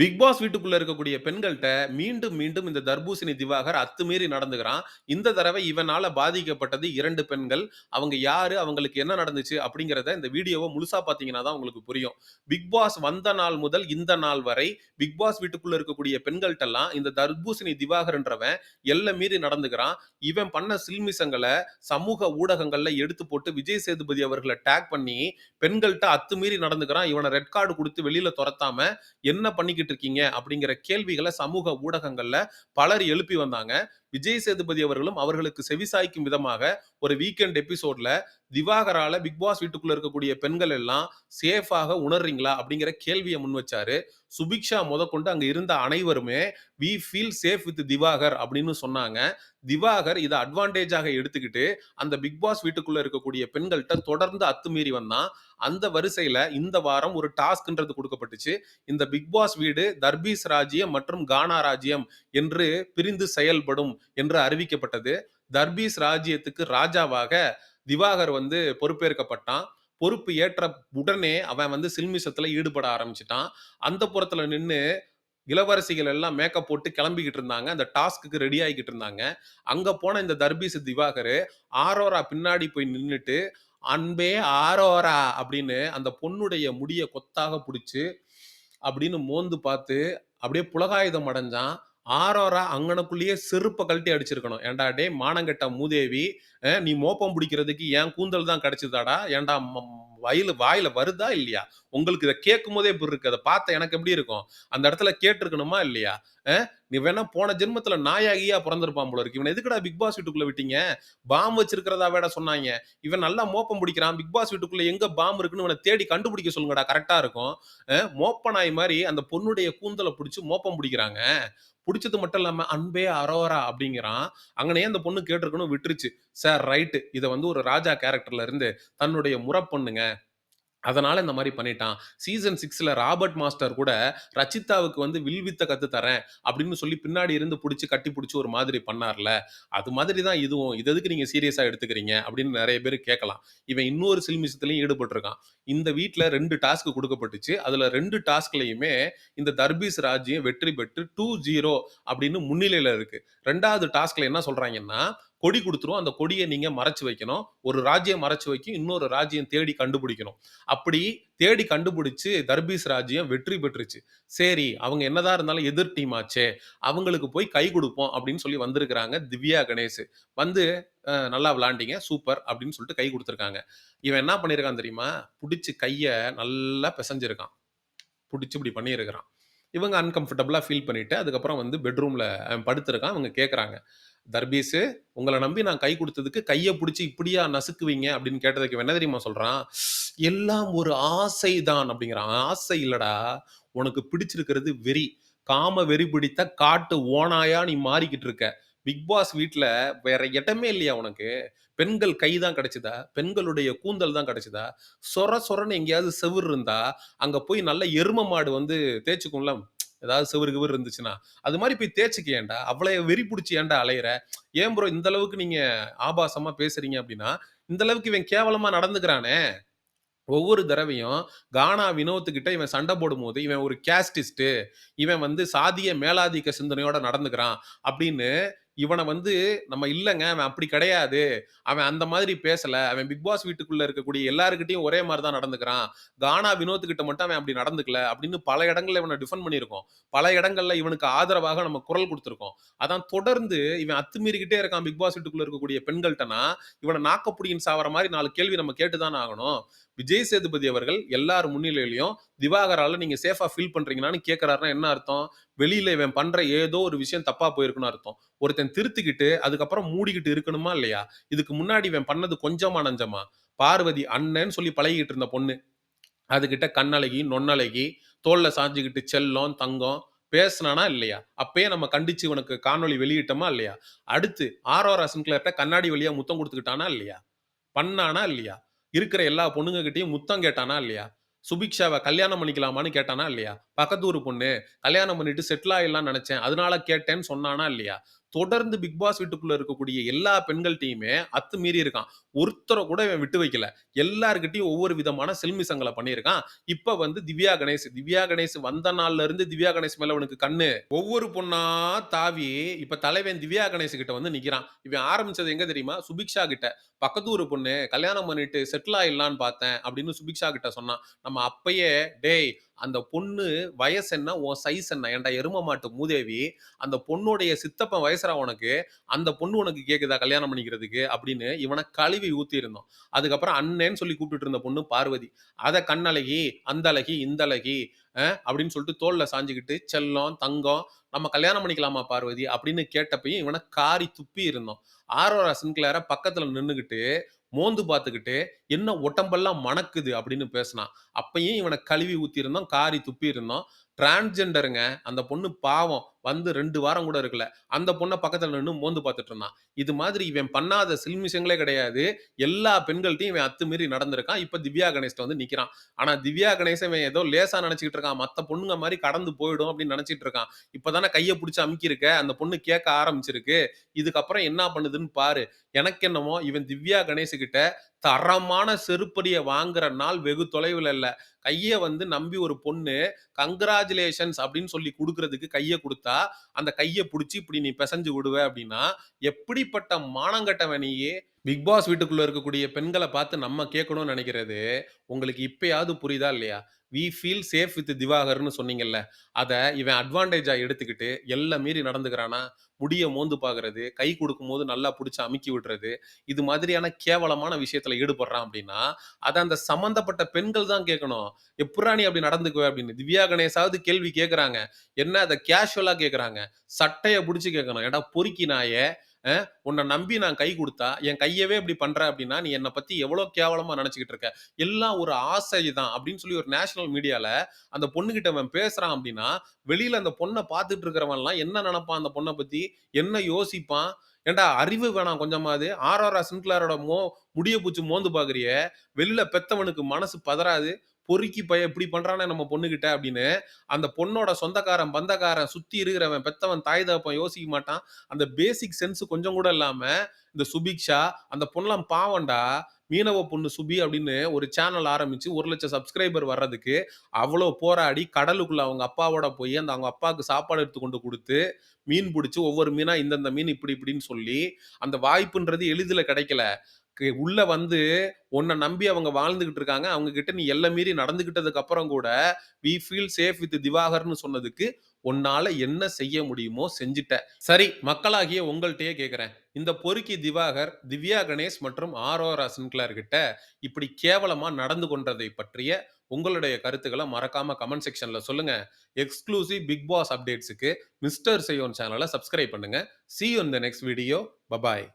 Big pass வீட்டுக்குள்ள இருக்கக்கூடிய பெண்கள்கிட்ட மீண்டும், மீண்டும் இந்த தர்பூசணி திவாகர் அத்துமீறி நடந்துகிறான் இந்த தடவை இவனால பாதிக்கப்பட்டது இரண்டு பெண்கள். அவங்க யாரு? அவங்களுக்கு என்ன நடந்துச்சு? அப்படிங்கிறத இந்த வீடியோவை முழுசா பார்த்தீங்கன்னா தான் உங்களுக்கு புரியும். பிக் பாஸ் வந்த நாள் முதல் இந்த நாள் வரை பிக் பாஸ் வீட்டுக்குள்ள இருக்கக்கூடிய பெண்கள்ட்டலாம் இந்த தர்பூசணி திவாகர்ன்றவன் எல்லை மீறி நடந்துகிறான் இவன் பண்ண சில்மிசங்களை சமூக ஊடகங்கள்ல எடுத்து போட்டு விஜய் சேதுபதி அவர்களை டேக் பண்ணி பெண்கள்கிட்ட அத்துமீறி நடந்துக்கிறான். இவனை ரெட் கார்டு கொடுத்து வெளியில துரத்தாம என்ன பண்ணிக்கிட்டு இருக்கீங்க? அப்படிங்கிற கேள்விகளை சமூக ஊடகங்கள்ல பலர் எழுப்பி வந்தாங்க. விஜய் சேதுபதி அவர்களும் அவர்களுக்கு செவிசாய்க்கும் விதமாக ஒரு வீக்கெண்ட் எபிசோட்ல திவாகரால பிக் பாஸ் வீட்டுக்குள்ள இருக்கக்கூடிய பெண்கள் எல்லாம் சேஃபாக உணர்றீங்களா? அப்படிங்கிற கேள்வியை முன் வச்சாரு. சுபிக்ஷா முதற்கொண்டு அங்க இருந்த அனைவருமே we feel safe with Diwakar அப்படின்னு சொன்னாங்க. திவாகர் இதை அட்வான்டேஜாக எடுத்துக்கிட்டு அந்த பிக் பாஸ் வீட்டுக்குள்ள இருக்கக்கூடிய பெண்கள்கிட்ட தொடர்ந்து அத்துமீறி வந்தான். அந்த வரிசையில இந்த வாரம் ஒரு டாஸ்க்ன்றது கொடுக்கப்பட்டுச்சு இந்த பிக் பாஸ் வீடு தர்பீஸ் ராஜ்யம் மற்றும் கானா ராஜ்யம் என்று பிரிந்து செயல்படும் என்று அறிவிக்கப்பட்டது. தர்பீஸ் ராஜ்யத்துக்கு ராஜாவாக திவாகர் வந்து பொறுப்பேற்கப்பட்டான். பொறுப்பு ஏற்ற உடனே அவன் வந்து சில்மிஷத்துல ஈடுபட ஆரம்பிச்சுட்டான். அந்தப்புறத்துல நின்னு இளவரசிகள் எல்லாம் மேக்கப் போட்டு கிளம்பிக்கிட்டு இருந்தாங்க. அந்த டாஸ்க்கு ரெடி ஆகிக்கிட்டு இருந்தாங்க. அங்க போன இந்த தர்பீஸ் திவாகர் ஆரோரா பின்னாடி போய் நின்னுட்டு, "அன்பே ஆரோரா" அப்படின்னு அந்த பொண்ணுடைய முடிய கொத்தாக புடிச்சு, அப்படின்னு மோந்து பார்த்து, அப்படியே புலகாயுதம் அடைஞ்சான். ஆரோரா அங்கனக்குள்ளேயே செருப்பை கழட்டி அடிச்சிருக்கணும். ஏண்டா டே மானங்கட்ட மூதேவி! நீ மோப்பம் பிடிக்கிறதுக்கு என் கூந்தல் தான் கிடைச்சதாடா? ஏன்டா ம வாயில வருதா இல்லையா? உங்களுக்கு இதை கேட்கும் போதே இப்படி இருக்கு. அத பார்த்த எனக்கு எப்படி இருக்கும்? அந்த இடத்துல கேட்டிருக்கணுமா இல்லையா? நீ வேணா போன ஜென்மத்துல நாயாகியா பிறந்திருப்பான் போல இருக்கு. இவன் எதுக்குடா பிக் பாஸ் வீட்டுக்குள்ள விட்டீங்க? பாம் வச்சிருக்கிறதா வேட சொன்னாங்க இவன் நல்லா மோப்பம் பிடிக்கிறான். பிக் பாஸ் வீட்டுக்குள்ள எங்க பாம் இருக்குன்னு இவனை தேடி கண்டுபிடிக்க சொல்லுங்கடா. கரெக்டா இருக்கும். மோப்ப நாய் மாதிரி அந்த பொண்ணுடைய கூந்தலை பிடிச்சி மோப்பம் பிடிக்கிறாங்க. புடிச்சது மட்டும் இல்லாம, "அன்பே அரோரா" அப்படிங்கிறான். அங்கனே அந்த பொண்ணு கேட்டிருக்கணும் விட்டுருச்சு. Sir right. இதை வந்து ஒரு ராஜா கேரக்டர்ல இருந்து தன்னுடைய முறை பொண்ணுங்க அதனால இந்த மாதிரி பண்ணிட்டான். சீசன் சிக்ஸ்ல ராபர்ட் மாஸ்டர் கூட ரச்சிதாவுக்கு வந்து வில்வித்த கத்து தரேன் அப்படின்னு சொல்லி பின்னாடி இருந்து பிடிச்சி கட்டி பிடிச்சி ஒரு மாதிரி பண்ணார்ல. அது மாதிரி தான் இதுவும். இது எதுக்கு நீங்க சீரியஸா எடுத்துக்கிறீங்க? அப்படின்னு நிறைய பேர் கேட்கலாம். இவன் இன்னொரு சில்மிஷத்துலையும் ஈடுபட்டிருக்கான். இந்த வீட்ல 2 டாஸ்க் கொடுக்கப்பட்டுச்சு அதுல ரெண்டு டாஸ்க்லயுமே இந்த தர்பீஸ் ராஜ்யம் வெற்றி பெற்று 2-0 அப்படின்னு முன்னிலையில இருக்கு. ரெண்டாவது டாஸ்க்ல என்ன சொல்றாங்கன்னா கொடி கொடுத்துரும் அந்த கொடியை நீங்க மறைச்சு வைக்கணும். ஒரு ராஜ்யம் மறைச்சு வைக்கும். இன்னொரு ராஜ்யம் தேடி கண்டுபிடிக்கணும். அப்படி தேடி கண்டுபிடிச்சு தர்பீஸ் ராஜ்யம் வெற்றி பெற்றுச்சு. சரி, அவங்க என்னதான் இருந்தாலும் எதிர் டீம் ஆச்சே. அவங்களுக்கு போய் கை கொடுப்போம் அப்படின்னு சொல்லி வந்திருக்கிறாங்க திவ்யா கணேஷ். வந்து நல்லா விளாண்டிங்க சூப்பர் அப்படின்னு சொல்லிட்டு கை கொடுத்துருக்காங்க இவன் என்ன பண்ணியிருக்கான் தெரியுமா? பிடிச்சி கையை நல்லா பிசைஞ்சிருக்கான் பிடிச்சி இப்படி பண்ணியிருக்கிறான். இவங்க அன்கம்ஃபர்டபுளாக ஃபீல் பண்ணிட்டு, அதுக்கப்புறம் வந்து பெட்ரூமில் அவன் படுத்திருக்கான். அவங்க கேட்குறாங்க "தர்பீஸு, உங்களை நம்பி நான் கை கொடுத்ததுக்கு கையை பிடிச்சி இப்படியா நசுக்குவீங்க?" அப்படின்னு கேட்டதுக்கு என்ன தெரியுமா சொல்கிறான் "எல்லாம் ஒரு ஆசை தான்" அப்படிங்கிறான். ஆசை இல்லடா. உனக்கு பிடிச்சிருக்கிறது வெறி. காம வெறி பிடித்த காட்டு ஓனாயா நீ மாறிக்கிட்டு இருக்க. பிக் பாஸ் வீட்டில் வேற இடமே இல்லையா உனக்கு? பெண்கள் கை தான் கிடைச்சதா? பெண்களுடைய கூந்தல் தான் கிடைச்சதா? சொர சொரன்னு எங்கேயாவது செவுரு இருந்தா, அங்க போய் நல்ல எரும மாடு வந்து தேய்ச்சிக்கும்ல ஏதாவது செவுரு கிவுரு இருந்துச்சுன்னா, அது மாதிரி போய் தேய்ச்சுக்கயேன்டா. அவ்வளோ வெறி பிடிச்சி ஏன்டா அலையிற? ஏன் ப்ரோ இந்த அளவுக்கு நீங்க ஆபாசமா பேசுறீங்க அப்படின்னா, இந்த அளவுக்கு இவன் கேவலமா நடந்துக்கிறானே. ஒவ்வொரு தடவையும் கானா வினோத்துக்கிட்ட இவன் சண்டை போடும்போது, இவன் ஒரு கேஸ்டிஸ்ட்டு, இவன் வந்து சாதிய மேலாதிக்க சிந்தனையோட நடந்துக்கிறான் அப்படின்னு இவனை வந்து நம்ம இல்லைங்க அவன் அப்படி கிடையாது. அவன் அந்த மாதிரி பேசல. அவன் பிக் பாஸ் வீட்டுக்குள்ள இருக்கக்கூடிய எல்லாருக்கிட்டையும் ஒரே மாதிரி தான் நடந்துக்கிறான். கானா வினோத்துக்கிட்ட மட்டும் அவன் அப்படி நடந்துக்கல அப்படின்னு பல இடங்கள்ல இவனை டிஃபன் பண்ணியிருக்கோம். பல இடங்கள்ல இவனுக்கு ஆதரவாக நம்ம குரல் கொடுத்துருக்கோம் அதான் தொடர்ந்து இவன் அத்துமீறிக்கிட்டே இருக்கான் பிக் பாஸ் வீட்டுக்குள்ள இருக்கக்கூடிய பெண்கள்ட்டனா, இவனை நாக்கப்புடியின் சாவர மாதிரி நாலு கேள்வி நம்ம கேட்டுதான் ஆகணும். விஜய் சேதுபதி அவர்கள் எல்லார் முன்னிலையிலையும் திவாகரால நீங்க சேஃபா ஃபீல் பண்றீங்களான்னு கேட்கிறார்ன்னா என்ன அர்த்தம்? வெளியில இவன் பண்ற ஏதோ ஒரு விஷயம் தப்பா போயிருக்குன்னு அர்த்தம். ஒருத்தன் திருத்திக்கிட்டு, அதுக்கப்புறம் மூடிக்கிட்டு இருக்கணுமா இல்லையா? இதுக்கு முன்னாடி இவன் பண்ணது கொஞ்சமா நஞ்சமா? பார்வதி அண்ணன்னு சொல்லி பழகிட்டு இருந்த பொண்ணு. அதுகிட்ட கண்ணழகி, நொண்ணழகி, தோல்ல சாஞ்சுக்கிட்டு செல்லம், தங்கம் பேசினானா இல்லையா? அப்பயே நம்ம கண்டிச்சு உனக்கு காணொலி வெளியிட்டோமா இல்லையா? அடுத்து ஆரோரா சின்க்ளேர்ட்ட கண்ணாடி வழியா முத்தம் கொடுத்துக்கிட்டானா இல்லையா? பண்ணானா இல்லையா? இருக்கிற எல்லா பொண்ணுங்க கிட்டையும் முத்தம் கேட்டானா இல்லையா? சுபிக்ஷாவை கல்யாணம் பண்ணிக்கலாமான்னு கேட்டானா இல்லையா? பக்கத்து பொண்ணு. கல்யாணம் பண்ணிட்டு செட்டில் ஆகிடலாம்னு நினைச்சேன் அதனால கேட்டேன்னு சொன்னானா இல்லையா? தொடர்ந்து பிக் பாஸ் வீட்டுக்குள்ள இருக்கக்கூடிய எல்லா பெண்கள்ட்டயுமே அத்துமீறி இருக்கான். ஒருத்தரை கூட இவன் விட்டு வைக்கல. எல்லாருக்கிட்டையும் ஒவ்வொரு விதமான செல்மிசங்களை பண்ணியிருக்கான். இப்ப வந்து திவ்யா கணேஷ். திவ்யா கணேஷ் வந்த நாள்ல இருந்து திவ்யா கணேஷ் மேல அவனுக்கு கண்ணு. ஒவ்வொரு பொண்ணா தாவி இப்ப தலைவன் திவ்யா கணேஷ் கிட்ட வந்து நிக்கிறான். இவன் ஆரம்பிச்சது எங்க தெரியுமா? சுபிக்ஷா கிட்ட. பக்கத்து ஒரு பொண்ணு கல்யாணம் பண்ணிட்டு செட்டில் ஆயிடலான்னு பார்த்தேன் அப்படின்னு சுபிக்ஷா கிட்ட சொன்னான். நம்ம அப்பயே டேய் அந்த பொண்ணு வயசு என்ன? உன் சைஸ் என்ன? ஏன்டா எரும மாட்டு மூதேவி, அந்த பொண்ணுடைய சித்தப்பன் வயசுரா உனக்கு. அந்த பொண்ணு உனக்கு கேட்குதா கல்யாணம் பண்ணிக்கிறதுக்கு? அப்படின்னு இவனை கழுவி ஊத்தியிருந்தோம். அதுக்கப்புறம் அண்ணேன்னு சொல்லி கூப்பிட்டு இருந்த பொண்ணு பார்வதி. அதை கண்ணழகி, அந்த அழகி, இந்த அழகி அப்படின்னு சொல்லிட்டு தோல்ல சாஞ்சுக்கிட்டு செல்லம், தங்கம் நம்ம கல்யாணம் பண்ணிக்கலாமா பார்வதி? அப்படின்னு கேட்டப்பையும் இவனை காரி துப்பி இருந்தோம். ஆரோரா சின்க்ளேர பக்கத்துல நின்றுக்கிட்டு மோந்து பார்த்துக்கிட்டு, "என்ன உடம்பெல்லாம் மணக்குது" அப்படின்னு பேசினான் அப்பயும் இவனை கழுவி ஊத்தியிருந்தோம், காரி துப்பி இருந்தோம். டிரான்ஸ்ஜெண்டருங்க. அந்த பொண்ணு பாவம். வந்து ரெண்டு வாரம் கூட இருக்கல. அந்த பொண்ணை பக்கத்துல நின்று மோந்து பார்த்துட்டு இருந்தான். இது மாதிரி இவன் பண்ணாத சில்மிஷங்களே கிடையாது. எல்லா பெண்கள்ட்டையும் இவன் அத்துமீறி நடந்திருக்கான். இப்ப திவ்யா கணேஷ்ட வந்து நிக்கிறான். ஆனா திவ்யா கணேசன் இவன் ஏதோ லேசா நினச்சிக்கிட்டு இருக்கான். மத்த பொண்ணுங்க மாதிரி கடந்து போயிடும் அப்படின்னு நினைச்சிட்டு இருக்கான். இப்போ தானே கையை பிடிச்சி அமுக்கியிருக்க. அந்த பொண்ணு கேட்க ஆரம்பிச்சிருக்கு. இதுக்கப்புறம் என்ன பண்ணுதுன்னு பாரு. எனக்கு என்னமோ இவன் திவ்யா கணேஷ் கிட்ட தரமான செருப்படியை வாங்குற நாள் வெகு தொலைவுல இல்ல. கையை வந்து நம்பி ஒரு பொண்ணு கங்க்ராச்சுலேஷன்ஸ் அப்படின்னு சொல்லி கொடுக்கறதுக்கு கையை கொடுத்தா அந்த கையை பிடிச்சி இப்படி நீ பிசைஞ்சு விடுவ அப்படின்னா, எப்படிப்பட்ட மானங்கெட்டவன் பிக் பாஸ் வீட்டுக்குள்ள இருக்கக்கூடிய பெண்கள பார்த்து நம்ம கேட்கணும்னு நினைக்கிறது உங்களுக்கு இப்பயாவது புரியுதா இல்லையா? "வி ஃபீல் சேஃப் வித் திவாகர்னு சொன்னீங்கல்ல. அதை இவன் அட்வான்டேஜாக எடுத்துக்கிட்டு எல்லாம் மீறி நடந்துக்கிறானா? முடிய மோந்து பார்க்கறது கை குடுக்கும்போது நல்லா பிடிச்சி அமுக்கி விடுறது, இது மாதிரியான கேவலமான விஷயத்துல ஈடுபடுறான் அப்படின்னா, அதை அந்த சம்மந்தப்பட்ட பெண்கள் தான் கேட்கணும். "எப்புட்றா நீ அப்படி நடந்துக்குவ?" அப்படின்னு. திவ்யா கணேஷாவது கேள்வி கேட்குறாங்க என்ன அதை கேஷுவலாக கேட்குறாங்க சட்டையை பிடிச்சி கேட்கணும். ஏடா பொறுக்கி நாயே! உன்னை நம்பி நான் கை கொடுத்தா என் கையவே இப்படி பண்ற அப்படின்னா, நீ என்னை பத்தி எவ்வளோ கேவலமா நினச்சிக்கிட்டு இருக்க? எல்லாம் ஒரு ஆசை தான்." அப்படின்னு சொல்லி ஒரு நேஷனல் மீடியால அந்த பொண்ணுகிட்ட அவன் பேசுறான் அப்படின்னா, வெளியில அந்த பொண்ணை பார்த்துட்டு இருக்கிறவன்லாம் என்ன நினப்பான் அந்த பொண்ணை பத்தி? என்ன யோசிப்பான்? ஏன்டா அறிவு வேணாம் கொஞ்சமாவது? ஆர் ஆர் சின்க்ளாரோட மோ முடிய பூச்சி மோந்து பார்க்குறியே, வெளியில பெத்தவனுக்கு மனசு பதறாது? பொறுக்கி பையன் இப்படி பண்றானே நம்ம பொண்ணுகிட்ட அப்படின்னு, அந்த பொண்ணோட சொந்தக்காரன், பந்தக்காரன், சுத்தி இருக்கிறவன், பெத்தவன், தாய் தப்பன் யோசிக்க மாட்டான். அந்த பேசிக் சென்ஸ் கொஞ்சம் கூட இல்லாம, இந்த சுபிக்ஷா, அந்த பொண்ணெல்லாம் பாவண்டா மீனவ பொண்ணு சுபி அப்படின்னு ஒரு சேனல் ஆரம்பிச்சு 1,00,000 சப்ஸ்கிரைபர் வர்றதுக்கு, அவ்வளோ போராடி கடலுக்குள்ள அவங்க அப்பாவோட போய் அந்த அவங்க அப்பாவுக்கு சாப்பாடு எடுத்து கொண்டு கொடுத்து மீன் பிடிச்சி ஒவ்வொரு மீனா இந்தந்த மீன் இப்படி இப்படின்னு சொல்லி, அந்த வாய்ப்புன்றது எளிதில் கிடைக்கல. உள்ள வந்து உன்னை நம்பி அவங்க வாழ்ந்துகிட்டு இருக்காங்க. அவங்க கிட்ட நீ எல்லை மீறி நடந்துகிட்டதுக்கு அப்புறம் கூட, "வி ஃபீல் சேஃப் வித் திவாகர்னு சொன்னதுக்கு, உன்னால என்ன செய்ய முடியுமோ செஞ்சுட்ட. சரி, மக்களாகிய உங்கள்கிட்டயே கேட்குறேன் இந்த பொறுக்கி திவாகர், திவ்யா கணேஷ் மற்றும் ஆரோரா சின்க்ளேர் கிட்ட இப்படி கேவலமா நடந்து கொண்டதை பற்றிய உங்களுடைய கருத்துக்களை மறக்காம கமெண்ட் செக்ஷன்ல சொல்லுங்க. எக்ஸ்க்ளூசிவ் பிக் பாஸ் அப்டேட்ஸுக்கு மிஸ்டர் செய்யோன் சேனலை சப்ஸ்கிரைப் பண்ணுங்க. See you the next video. Bye bye.